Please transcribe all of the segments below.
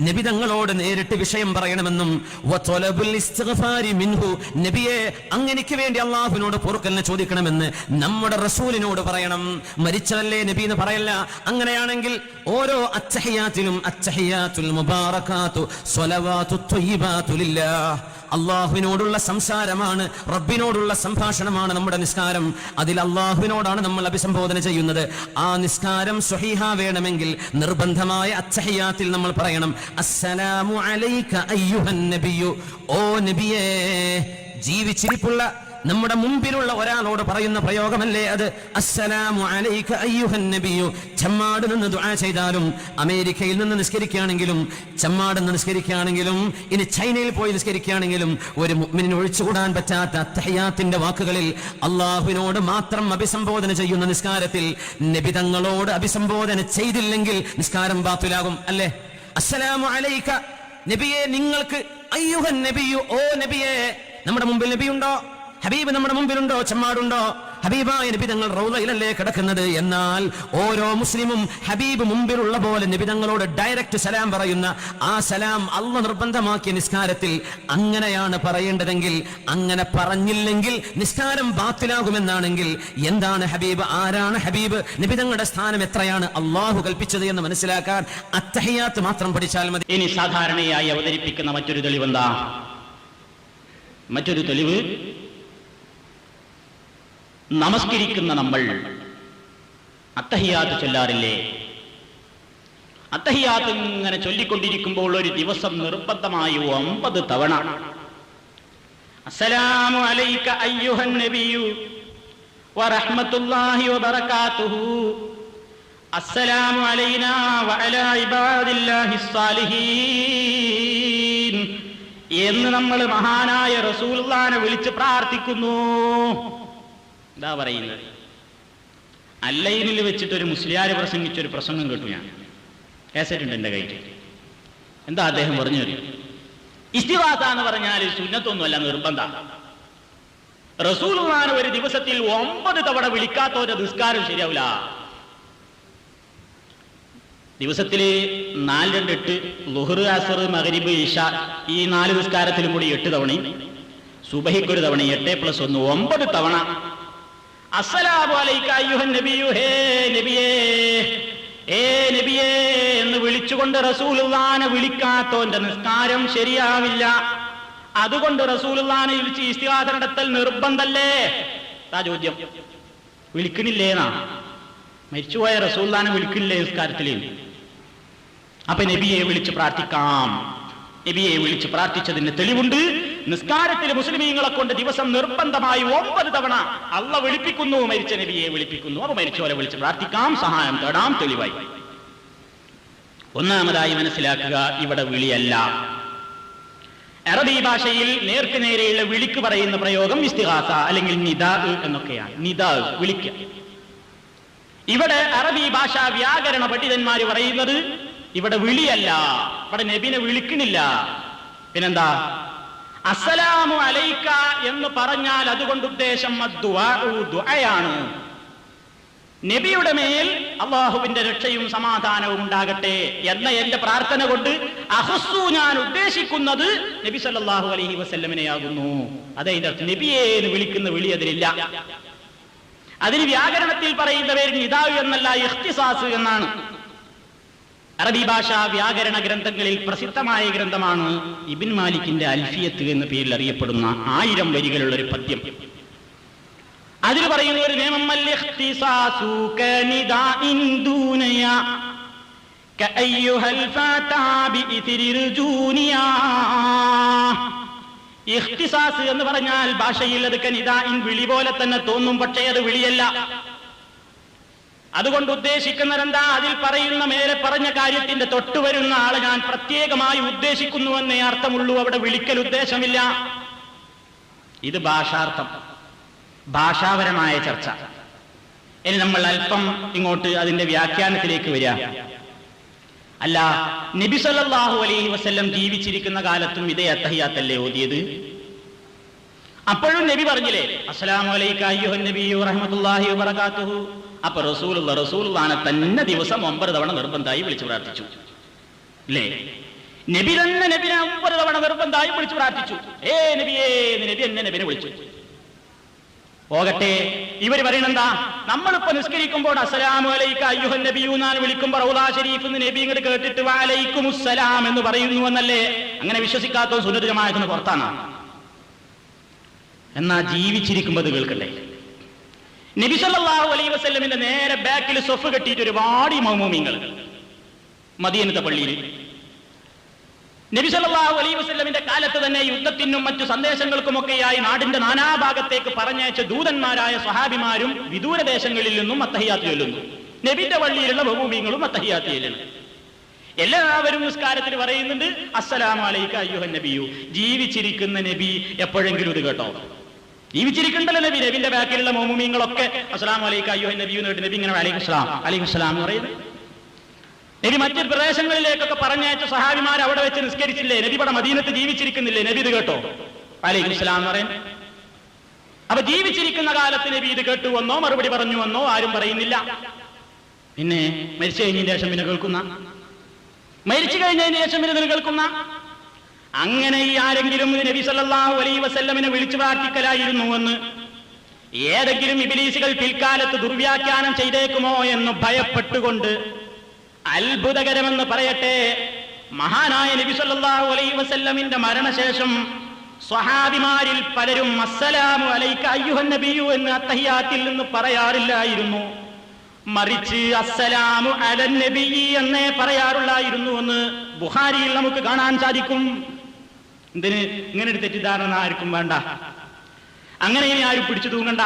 നബി തങ്ങളോട് നേരിട്ട് വിഷയം പറയണമെന്നും മിൻഹു നബിയെ അങ്ങനെക്ക് വേണ്ടി അള്ളാഹുവിനോട് പൊറുക്കലിനെ ചോദിക്കണമെന്ന് നമ്മുടെ റസൂലിനോട് പറയണം. മരിച്ചതല്ലേ നബി എന്ന് പറയല്ല. അങ്ങനെയാണെങ്കിൽ ഓരോ അച്ചഹിയാത്തിലും അച്ചഹിയാത്തുൽ മുബാറക്കാത്തു സ്വലവാത്തു അള്ളാഹുവിനോടുള്ള സംസാരമാണ് റബ്ബിനോടുള്ള സംഭാഷണമാണ് നമ്മുടെ നിസ്കാരം. അതിൽ അള്ളാഹുവിനോടാണ് നമ്മൾ അഭിസംബോധന ചെയ്യുന്നത്. ആ നിസ്കാരം സ്വഹീഹ വേണമെങ്കിൽ നിർബന്ധമായ അച്ചഹിയാത്തിൽ നമ്മൾ പറയണം. അസ്സലാമു അലൈക അയ്യുഹൻ നബിയു ഓ നബിയേ ജീവിച്ചിരിപ്പുള്ള നമ്മുടെ മുമ്പിലുള്ള ഒരാളോട് പറയുന്ന പ്രയോഗമല്ലേ അത്? അസ്സലാമു അലൈക ചമ്മാട് നിന്ന് ദുആ ചെയ്താലും അമേരിക്കയിൽ നിന്ന് നിസ്കരിക്കുകയാണെങ്കിലും ചമ്മാട് നിന്ന് നിസ്കരിക്കുകയാണെങ്കിലും ഇനി ചൈനയിൽ പോയി നിസ്കരിക്കുകയാണെങ്കിലും ഒരു മുഅ്മിനിന് ഒഴിച്ചുകൂടാൻ പറ്റാത്ത അത്തഹയാത്തിന്റെ വാക്കുകളിൽ അള്ളാഹുവിനോട് മാത്രം അഭിസംബോധന ചെയ്യുന്ന നിസ്കാരത്തിൽ നബി തങ്ങളോട് അഭിസംബോധന ചെയ്തില്ലെങ്കിൽ നിസ്കാരം ബാത്തുലാകും അല്ലേ? അസ്സലാമു അലൈക. നബിയെ നിങ്ങൾക്ക് അയ്യുഹൻ നബിയു ഓ നബിയെ നമ്മുടെ മുമ്പിൽ നബിയുണ്ടോ? ഹബീബ് നമ്മുടെ മുമ്പിലുണ്ടോ? ചെമ്മാടുണ്ടോ? ഹബീബായ നിബിതങ്ങൾ റൗലയിലല്ലേ കിടക്കുന്നത്? എന്നാൽ ഓരോ മുസ്ലിമും ഹബീബ് മുമ്പിലുള്ള പോലെ നിബിതങ്ങളോട് ഡയറക്റ്റ് സലാം പറയുന്ന ആ സലാം അല്ല നിർബന്ധമാക്കിയ നിസ്കാരത്തിൽ അങ്ങനെയാണ് പറയേണ്ടതെങ്കിൽ അങ്ങനെ പറഞ്ഞില്ലെങ്കിൽ നിസ്കാരം ബാത്തിലാകുമെന്നാണെങ്കിൽ എന്താണ് ഹബീബ്? ആരാണ് ഹബീബ്? നിബിതങ്ങളുടെ സ്ഥാനം എത്രയാണ്? അള്ളാഹു കൽപ്പിച്ചത് എന്ന് മനസ്സിലാക്കാൻ അത്തഹയാത്ത് മാത്രം പഠിച്ചാൽ മതി. ഇനി സാധാരണയായി അവതരിപ്പിക്കുന്ന മറ്റൊരു തെളിവെന്താ? മറ്റൊരു തെളിവ് നമസ്കരിക്കുന്ന നമ്മൾ അത്തഹിയാത്ത് ചൊല്ലാറില്ലേ? അത്തഹിയാത്ത് ഇങ്ങനെ ചൊല്ലിക്കൊണ്ടിരിക്കുമ്പോൾ ഒരു ദിവസം നിർബന്ധമായി ഒമ്പത് തവണ അസ്സലാമു അലൈക വബറകാതുഹു അസ്സലാമു അലൈനാ സാലിഹീൻ എന്ന് നമ്മൾ മഹാനായ റസൂലുള്ളാനെ വിളിച്ച് പ്രാർത്ഥിക്കുന്നു. എന്താ പറയുന്നത്. അല്ലൈനിൽ വെച്ചിട്ട് ഒരു മുസ്ലിയാര് പ്രസംഗിച്ച ഒരു പ്രസംഗം കേട്ടു ഞാൻ. കേസറ്റുണ്ട് എന്റെ കയ്യിൽ എന്താ അദ്ദേഹം പറഞ്ഞു തരും ഇസ്തിവാസ എന്ന് പറഞ്ഞാൽ സുന്നത്തൊന്നുമല്ല നിർബന്ധ. റസൂലുള്ളാനെ ഒരു ദിവസത്തിൽ ഒമ്പത് തവണ വിളിക്കാത്തവരുടെ നിസ്കാരം ശരിയാവില്ല. ദിവസത്തിൽ നാല് രണ്ട് എട്ട് ലുഹർ അസർ മഹരിബ് ഇഷ ഈ നാല് നിസ്കാരത്തിലും കൂടി എട്ട് തവണയും സുബഹിക്കൊരു തവണ എട്ട് പ്ലസ് ഒന്ന് ഒമ്പത് തവണ എന്ന് വിളിച്ചുകൊണ്ട് റസൂലുള്ളാനെ വിളിക്കാത്തോന്റെ നിസ്കാരം ശരിയാവില്ല. അതുകൊണ്ട് റസൂലുള്ളാനെ വിളിച്ച് ഇസ്തിഹാസ നടത്തൽ നിർബന്ധല്ലേ? ചോദ്യം. വിളിക്കണില്ലേന്നാ മരിച്ചുപോയ റസൂല്ലാനെ വിളിക്കില്ലേ നിസ്കാരത്തിൽ അപ്പൊ നബിയെ വിളിച്ച് പ്രാർത്ഥിക്കാം. നബിയെ വിളിച്ച് പ്രാർത്ഥിച്ചതിന് തെളിവുണ്ട്. നിസ്കാരത്തിൽ മുസ്ലിമീങ്ങളെ കൊണ്ട് ദിവസം നിർബന്ധമായി ഒമ്പത് തവണ അള്ള വിളിപ്പിക്കുന്നു മരിച്ച നബിയെ വിളിപ്പിക്കുന്നു. അപ്പൊ മരിച്ചവരെ വിളിച്ച് പ്രാർത്ഥിക്കാം സഹായം തേടാം തെളിവായി. ഒന്നാമതായി മനസ്സിലാക്കുക ഇവിടെ വിളിയല്ല. അറബി ഭാഷയിൽ നേർക്ക് നേരെയുള്ള വിളിക്ക് പറയുന്ന പ്രയോഗം ഇസ്തിഹാസ അല്ലെങ്കിൽ നിദാ എന്നൊക്കെയാണ്. നിദാ വിളിക്ക. ഇവിടെ അറബി ഭാഷാ വ്യാകരണ പണ്ഡിതന്മാർ പറയുന്നത് ഇവിടെ വിളിയല്ല. ഇവിടെ നബിനെ വിളിക്കണില്ല. പിന്നെന്താ? അസ്സലാമു അലൈക്ക എന്ന് പറഞ്ഞാൽ അതുകൊണ്ട് ഉദ്ദേശം ദുആയാണ് നബിയുടെ മേൽ അള്ളാഹുവിന്റെ രക്ഷയും സമാധാനവും ഉണ്ടാകട്ടെ എന്ന എന്റെ പ്രാർത്ഥന കൊണ്ട് അഹസ്സു ഞാൻ ഉദ്ദേശിക്കുന്നത് നബി സല്ലല്ലാഹു അലൈഹി വസ്ല്ലമിനെയാകുന്നു. അതെ നബിയെ എന്ന് വിളിക്കുന്ന വിളി അതിലില്ല. അതിന് വ്യാകരണത്തിൽ പറയുന്ന പേര് നിതാവ് എന്നല്ല ഇഖ്തിസാസ് എന്നാണ്. അറബി ഭാഷാ വ്യാകരണ ഗ്രന്ഥങ്ങളിൽ പ്രസിദ്ധമായ ഗ്രന്ഥമാണ് ഇബിൻ മാലിക്കിന്റെ അൽഫിയത്ത് എന്ന പേരിൽ അറിയപ്പെടുന്ന ആയിരം വരികളുള്ള ഒരു പദ്യം. അതിൽ പറയുന്ന ഒരു നിയമം എന്ന് പറഞ്ഞാൽ ഭാഷയിൽ അത് കനിദാഇൻ വിളി പോലെ തന്നെ തോന്നും പക്ഷേ അത് വിളിയല്ല. അതുകൊണ്ട് ഉദ്ദേശിക്കുന്നവരെന്താ അതിൽ പറയുന്ന മേലെ പറഞ്ഞ കാര്യത്തിന്റെ തൊട്ടുവരുന്ന വരുന്ന ആളെ ഞാൻ പ്രത്യേകമായി ഉദ്ദേശിക്കുന്നു ഉദ്ദേശിക്കുന്നുവെന്നേ അർത്ഥമുള്ളൂ. അവിടെ വിളിക്കൽ ഉദ്ദേശമില്ല. ഇത് ഭാഷാർത്ഥം. ഭാഷാപരമായ ചർച്ച. ഇനി നമ്മൾ അല്പം ഇങ്ങോട്ട് അതിന്റെ വ്യാഖ്യാനത്തിലേക്ക് വരിക. അല്ല നബി സല്ലല്ലാഹു അലൈഹി വസല്ലം ജീവിച്ചിരിക്കുന്ന കാലത്തും ഇതേ അത്തഹിയാത്തല്ലേ ഓതിയത്? അപ്പോഴും നബി പറഞ്ഞില്ലേ അസ്സലാമു അലൈക അയ്യുഹൻ നബിയു റഹ്മത്തുള്ളാഹി വബറകാതുഹു അപ്പൊ റസൂലുള്ള റസൂലുള്ളാനെ തന്നെ ദിവസം ഒമ്പത് തവണ നിർബന്ധമായി വിളിച്ചു പ്രാർത്ഥിച്ചു. അല്ലേ നബി തന്നെ നബിനെ ഒമ്പത് തവണ നിർബന്ധമായി വിളിച്ചു പ്രാർത്ഥിച്ചു. ഏ നബിയേ നബി എന്നെ നബിനെ വിളിച്ചു. പോകട്ടെ. ഇവർ പറയണെന്താ? നമ്മളിപ്പോ നിസ്കരിക്കുമ്പോൾ അസ്സലാമു അലൈക അയ്യുഹൻ കേട്ടിട്ട് വാലൈക്കും എന്ന് പറയുന്നു എന്നല്ലേ? അങ്ങനെ വിശ്വസിക്കാത്ത സുന്നത പുറത്താണ്. എന്നാ ജീവിച്ചിരിക്കുമ്പോൾ കേൾക്കണ്ടേ? നബി അലൈ വസല്ലമിന്റെ നേരെ ബാക്കിൽ സൊഫ് കെട്ടിയിട്ട് ഒരുപാട് മൗമൂമിങ്ങൾ മദീനത്തെ പള്ളിയിൽ നബിസല്ലാഹു അലൈ വസല്ലമിന്റെ കാലത്ത് തന്നെ യുദ്ധത്തിനും മറ്റു സന്ദേശങ്ങൾക്കുമൊക്കെയായി നാടിന്റെ നാനാഭാഗത്തേക്ക് പറഞ്ഞയച്ച ദൂതന്മാരായ സ്വഹാബിമാരും വിദൂരദേശങ്ങളിൽ നിന്നും അത്തഹിയാത്ത് ചൊല്ലുന്നു. നബിന്റെ പള്ളിയിലുള്ള മൗമൂമിങ്ങളും അത്തഹിയാത്ത് ചെല്ലുന്നു. എല്ലാവരും നിസ്കാരത്തിൽ പറയുന്നുണ്ട് അസ്സലാമു അലൈക അയ്യുഹൻ നബിയു ജീവിച്ചിരിക്കുന്ന നബി എപ്പോഴെങ്കിലും ഇത് കേട്ടോ? ജീവിച്ചിരിക്കണ്ടല്ലോ നബി? നബിന്റെ ബാക്കിലുള്ള മോമുമീങ്ങളൊക്കെ അസ്സലാമു അലൈക അയ്യോ നബി എന്ന് നബി ഇങ്ങനെ അലൈഹി സ്വലാം അലൈഹി സ്വലാം എന്ന് പറയുന്നത്. നബി മറ്റു പ്രദേശങ്ങളിലേക്കൊക്കെ പറഞ്ഞയച്ച സഹാബിമാർ അവിടെ വെച്ച് നിസ്കരിച്ചില്ലേ? നബി ഇവിടെ മദീനത്ത് ജീവിച്ചിരിക്കുന്നില്ലേ? നബി ഇത് കേട്ടോ? അലൈഹി സ്വലാം എന്ന് പറയുന്നത്. അപ്പൊ ജീവിച്ചിരിക്കുന്ന കാലത്ത് നബി ഇത് കേട്ടു വന്നോ? മറുപടി പറഞ്ഞു വന്നോ? ആരും പറയുന്നില്ല. പിന്നെ മരിച്ചു കഴിഞ്ഞതിന് ശേഷം പിന്നെ കേൾക്കുന്ന? മരിച്ചു കഴിഞ്ഞതിന് ശേഷം പിന്നെ കേൾക്കുന്ന? അങ്ങനെ ഈ ആരെങ്കിലും നബി സല്ലാഹു അലൈ വസല്ലമിനെ വിളിച്ചു പ്രാർത്ഥിക്കലായിരുന്നു എന്ന് ഏതെങ്കിലും ഇബിലീസുകൾ പിൽക്കാലത്ത് ദുർവ്യാഖ്യാനം ചെയ്തേക്കുമോ എന്ന് ഭയപ്പെട്ടുകൊണ്ട് അത്ഭുതകരമെന്ന് പറയട്ടെ മഹാനായ നബി സല്ലാഹു അലൈ വസല്ലമിന്റെ മരണശേഷം സ്വഹാബിമാരിൽ പലരും അസ്സലാമു അലൈക അയ്യുഹൻ നബിയു എന്ന് അത്തഹിയാത്തിൽ നിന്ന് പറയാറില്ലായിരുന്നു. മറിച്ച് അസ്സലാമു അലൻ നബി എന്നേ പറയാറുള്ളായിരുന്നു എന്ന് ബുഹാരിയിൽ നമുക്ക് കാണാൻ സാധിക്കും. എന്തിന്? ഇങ്ങനെ ഒരു തെറ്റിദ്ധാരണ ആർക്കും വേണ്ട. അങ്ങനെ ഇനി ആരും പിടിച്ചു തൂങ്ങണ്ട.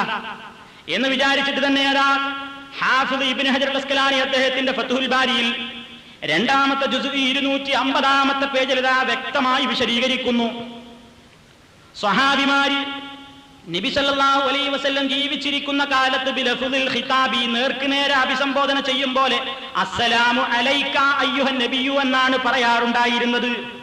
എന്ന് വിചാരിച്ചിട്ട് തന്നെ അതാ ഹാഫിദ് ഇബിൻ ഹജർ അസ്കലാനി അദ്ദേഹത്തിന്റെ ഫത്തുഹുൽ ബാരിയിൽ രണ്ടാമത്തെ ജുസു ഇരുന്നൂറ്റി അമ്പതാമത്തെ പേജിൽ ഇതാ വ്യക്തമായി വിശദീകരിക്കുന്നു. സ്വഹാബിമാര് നബി സല്ലല്ലാഹു അലൈഹി വസല്ലം ജീവിച്ചിരിക്കുന്ന കാലത്ത് ബിലഫുദിൽ ഖിതാബി നേർക്കുനേരെ അഭിസംബോധന ചെയ്യും പോലെ അസ്സലാമു അലൈക അയ്യുഹൻ നബിയു എന്നാണ് പറയാറുണ്ടായിരുന്നത്.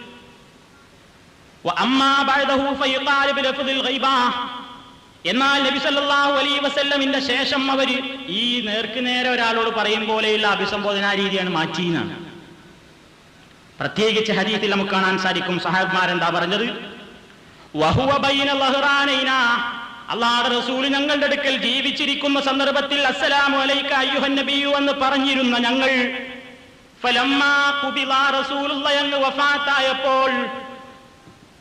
എന്നാൽ നബി സല്ലല്ലാഹു അലൈഹി വസല്ലമിന്റെ ശേഷം അവർ ഈ നേർക്ക് നേരെ ഒരാളോട് പറയും പോലെയുള്ള അഭിസംബോധനാ രീതിയാണ് മാറ്റിയെന്നാണ് പ്രത്യേകിച്ച് ഹദീത്തിൽ നമുക്ക് കാണാൻ സാധിക്കും സഹാബ്മാരെന്താ പറഞ്ഞത്? അള്ളാഹുവിന്റെ റസൂൽ ഞങ്ങളുടെ അടുക്കൽ ജീവിച്ചിരിക്കുന്ന സന്ദർഭത്തിൽ അസ്സലാമു അലൈക അയ്യുഹൻ നബിയു എന്ന് പറഞ്ഞിരുന്ന ഞങ്ങൾ ഫലമ്മ റസൂലുള്ളാഹി അങ്ങ് വഫാത്തായപ്പോൾ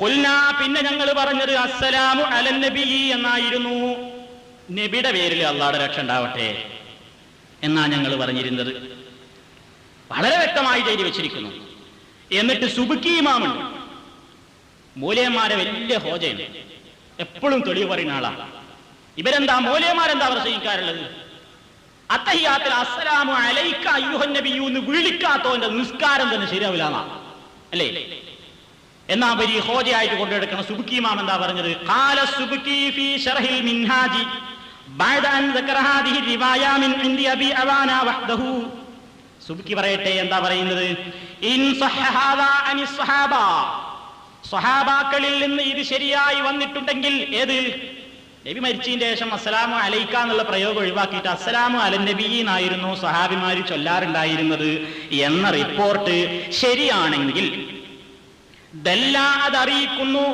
കൊല്ല പിന്നെ ഞങ്ങൾ പറഞ്ഞത് അസ്സലാമു അലൻ നബി എന്നായിരുന്നു. നബിയുടെ പേരിൽ അള്ളാടെ രക്ഷ ഉണ്ടാവട്ടെ എന്നാ ഞങ്ങൾ പറഞ്ഞിരുന്നത്. വളരെ വ്യക്തമായി ചെയ്തു വെച്ചിരിക്കുന്നു. എന്നിട്ട് സുബുക്കി ഇമാമുണ്ട്. മൂലയന്മാരെ വലിയ ഹോജയാണ് എപ്പോഴും തെളിവ് പറയുന്ന ആളാണ് ഇവരെന്താ മൂലയന്മാരെന്താ പ്രസംഗിക്കാറുള്ളത് അത്തഹിയാത്തിൽ അസ്സലാമു അലൈക്ക അയ്യുഹൻ എന്ന് വിളിക്കാത്തവന്റെ നിസ്കാരം തന്നെ ശരിയാവില്ല. അല്ലേ? എന്നാ വലിയ ഹോജയായിട്ട് കൊണ്ടെടുക്കണം സുബുക്കി ഇമാം എന്താ പറഞ്ഞത് ഖാല സുബുക്കി ഫീ ശർഹിൽ മിൻഹാജി بعد أن ذكر هذه الرواية من عند أبي عوانة وحده സുബുക്കി പറയട്ടെ എന്താ പറയുന്നത് ഇൻ സഹ ഹാദാ അനി സ്വഹാബ സ്വഹാബാക്കളിൽ നിന്ന് ഇത് ശരിയായി വന്നിട്ടുണ്ടെങ്കിൽ ഏത് നബി മരിച്ചതിന് ശേഷം അസ്സലാമു അലൈക്ക എന്നുള്ള പ്രയോഗം ഒഴിവാക്കിയിട്ട് അസ്സലാമു അലൻ നബി എന്നായിരുന്നു സ്വഹാബിമാര് ചൊല്ലാറുണ്ടായിരുന്നത് എന്ന റിപ്പോർട്ട് ശരിയാണെങ്കിൽ ദല്ല അതറിയിക്കുന്നു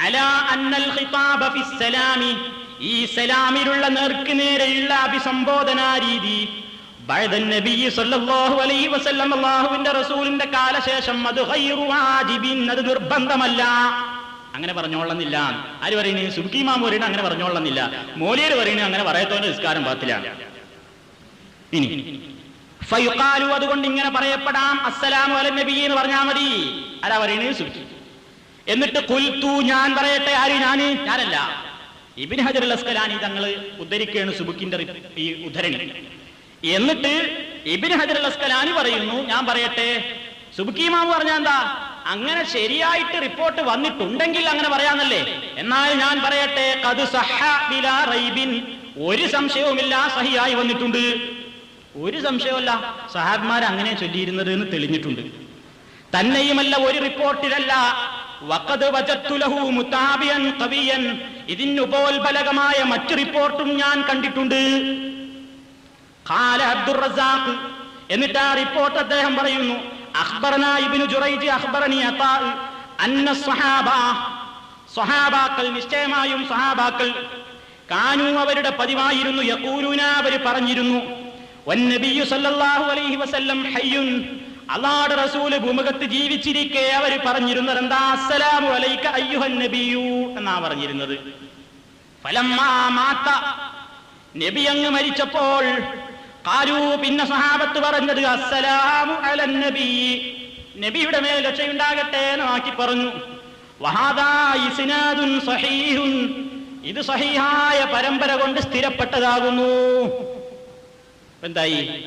അല അന്നൽ ഖിതാബ ഫിസ്സലാമി ഈ സലാമിലുള്ള നേർക്ക് നേരെയുള്ള അഭിസംബോധന രീതി. അല്ലാഹുവിന്റെ റസൂലിന്റെ കാലശേഷം അത് അത് നിർബന്ധമല്ല. അങ്ങനെ പറഞ്ഞോളന്നില്ല. ആര് പറയുന്നത് സുബിമാം പറയുന്നത് അങ്ങനെ പറഞ്ഞോളന്നില്ല. മോലിയർ പറയുന്നത് അങ്ങനെ പറയത്തോന്റെ നിസ്കാരം പാത്തിലാണ് ഇനി ഫയുഖാലു അതുകൊണ്ട് ഇങ്ങനെ പറയപ്പെടാം അസ്സലാമു അല നബി എന്ന് പറഞ്ഞാൽ മതി. ആരാ പറയണേ സുബി എന്നിട്ട് കുൽത്തു ഞാൻ പറയട്ടെ ആര് ഞാൻ? ഞാനല്ല. ഇബിൻ ഹജർ അസ്കലാനി തങ്ങൾ ഉദ്ധരിക്കുകയാണ് സുബുക്കിന്റെ ഈ ഉദ്ധരണി. എന്നിട്ട് ഇബിൻ ഹജർ അസ്കലാനി പറയുന്നു ഞാൻ പറയട്ടെ. സുബുക്കിമാവ് പറഞ്ഞ എന്താ? അങ്ങനെ ശരിയായിട്ട് റിപ്പോർട്ട് വന്നിട്ടുണ്ടെങ്കിൽ അങ്ങനെ പറയാന്നല്ലേ? എന്നാൽ ഞാൻ പറയട്ടെ ഒരു സംശയവുമില്ല സഹിയായി വന്നിട്ടുണ്ട്. ഒരു സംശയമല്ല സഹാബ്മാർ അങ്ങനെ ചൊല്ലിയിരുന്നത് എന്ന് തെളിഞ്ഞിട്ടുണ്ട്. തന്നെയുമല്ല ഒരു റിപ്പോർട്ടിലല്ല. ഇതിനുപോൽബലകമായ മറ്റു റിപ്പോർട്ടും ഞാൻ കണ്ടിട്ടുണ്ട്. ഖാല അബ്ദുർ റസാഖ് എന്നിട്ട് ആ റിപ്പോർട്ട് അദ്ദേഹം പറയുന്നു. അഖ്ബറന ഇബ്നു ജുറൈജ് അഖ്ബറനി അതാ. അന്ന സ്വഹാബ. സ്വഹാബാക്കൾ നിശ്ചയമായും സ്വഹാബാക്കൾ. കാനു അവരുടെ പതിവായിരുന്നു. യഖൂലൂന അവർ പറഞ്ഞിരുന്നു. അള്ളാഹുടെ റസൂൽ ഭൂമുഖത്ത് ജീവിച്ചിരിക്കെ അവർ പറഞ്ഞിരുന്നത് എന്താ? അസ്സലാമു അലൈക അയ്യുഹൻ നബിയു എന്നാ പറഞ്ഞിരുന്നത്. മാത്ത. നബി അങ്ങ് മരിച്ചപ്പോൾ കാരൂ പിന്നെ സഹാബത്ത് പറഞ്ഞത് അസ്സലാമു അലൻ നബി. നബിയുടെ മേൽ രക്ഷയുണ്ടാകട്ടെ എന്ന് ആക്കി പറഞ്ഞു. വഹാദാ ഇസ്നാദുൻ സഹീഹുൻ. ഇത് സഹീഹായ പരമ്പര കൊണ്ട് സ്ഥിരപ്പെട്ടതാകുന്നു. എന്തായി?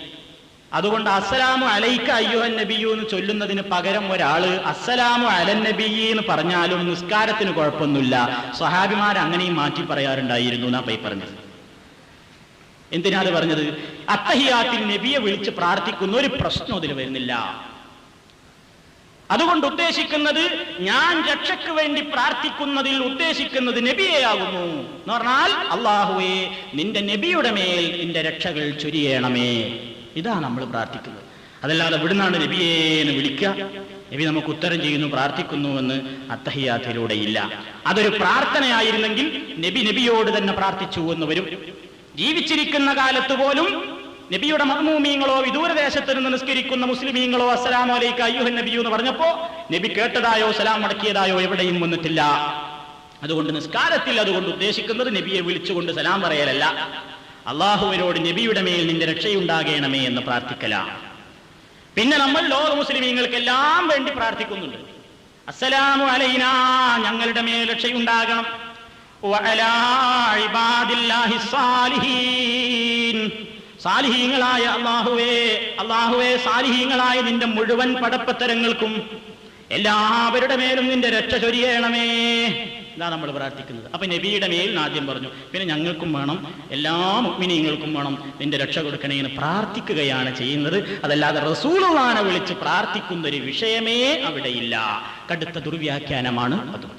അതുകൊണ്ട് അസ്സലാമു അലൈക്ക അയ്യുഹൻ നബിയു എന്ന് ചൊല്ലുന്നതിന് പകരം ഒരാൾ അസ്സലാമു അലൻ നബി എന്ന് പറഞ്ഞാലും നിസ്കാരത്തിന് കുഴപ്പമൊന്നുമില്ല. സ്വഹാബിമാർ അങ്ങനെയും മാറ്റി പറയാറുണ്ടായിരുന്നു എന്നാ പൈ പറഞ്ഞത്. എന്തിനാ അത് പറഞ്ഞത്? അത്തഹിയാത്തിൽ നബിയെ വിളിച്ച് പ്രാർത്ഥിക്കുന്ന ഒരു പ്രശ്നം അതിൽ വരുന്നില്ല. അതുകൊണ്ട് ഉദ്ദേശിക്കുന്നത് ഞാൻ രക്ഷയ്ക്ക് വേണ്ടി പ്രാർത്ഥിക്കുന്നതിൽ ഉദ്ദേശിക്കുന്നത് നബിയെയാകുന്നു എന്ന് പറഞ്ഞാൽ അള്ളാഹുവേ നിന്റെ നബിയുടെ മേൽ നിന്റെ രക്ഷകൾ ചൊരിയണമേ. ഇതാണ് നമ്മൾ പ്രാർത്ഥിക്കുന്നത്. അതല്ലാതെ ഇവിടുന്നാണ് നബിയെ എന്ന് വിളിക്കുക. നബി നമുക്ക് ഉത്തരം ചെയ്യുന്നു പ്രാർത്ഥിക്കുന്നു എന്ന് അത്തഹിയാത്തിലൂടെ ഇല്ല. അതൊരു പ്രാർത്ഥനയായിരുന്നെങ്കിൽ നബി നബിയോട് തന്നെ പ്രാർത്ഥിച്ചു എന്ന് വരും. ജീവിച്ചിരിക്കുന്ന കാലത്ത് പോലും നബിയുടെ മർമൂമിയങ്ങളോ വിദൂരദേശത്ത് നിന്ന് നിസ്കരിക്കുന്ന മുസ്ലിമീങ്ങളോ അസ്സലാമു അലൈക്ക അയ്യുഹൻ നബിയു എന്ന് പറഞ്ഞപ്പോ നബി കേട്ടതായോ സലാം മടക്കിയതായോ എവിടെയും വന്നിട്ടില്ല. അതുകൊണ്ട് നിസ്കാരത്തിൽ അതുകൊണ്ട് ഉദ്ദേശിക്കുന്നത് നബിയെ വിളിച്ചുകൊണ്ട് സലാം പറയലല്ല. അള്ളാഹുവിനോട് നബിയുടെ മേൽ നിന്റെ രക്ഷയുണ്ടാകേണമേ എന്ന് പ്രാർത്ഥിക്കലാണ് പിന്നെ നമ്മൾ ലോക മുസ്ലിമീങ്ങൾക്കെല്ലാം വേണ്ടി പ്രാർത്ഥിക്കുന്നുണ്ട്. അസ്സലാമു അലൈന ഞങ്ങളുടെ മേൽ രക്ഷയുണ്ടാകണം. സാലിഹീങ്ങളായ അള്ളാഹുവേ അള്ളാഹുവേ സാലിഹീങ്ങളായ നിന്റെ മുഴുവൻ പടപ്പത്തരങ്ങൾക്കും എല്ലാവരുടെ മേലും നിന്റെ രക്ഷ ചൊരിയണമേ. ഇതാ നമ്മൾ പ്രാർത്ഥിക്കുന്നത്. അപ്പൊ നബിയുടെ മേൽ ആദ്യം പറഞ്ഞു പിന്നെ ഞങ്ങൾക്കും വേണം എല്ലാ മുഗ്മിനീങ്ങൾക്കും വേണം നിന്റെ രക്ഷ കൊടുക്കണേ എന്ന് പ്രാർത്ഥിക്കുകയാണ് ചെയ്യുന്നത്. അതല്ലാതെ റസൂലുള്ളാനെ വിളിച്ച് പ്രാർത്ഥിക്കുന്ന ഒരു വിഷയമേ അവിടെയില്ല. കടുത്ത ദുർവ്യാഖ്യാനമാണ് അത്.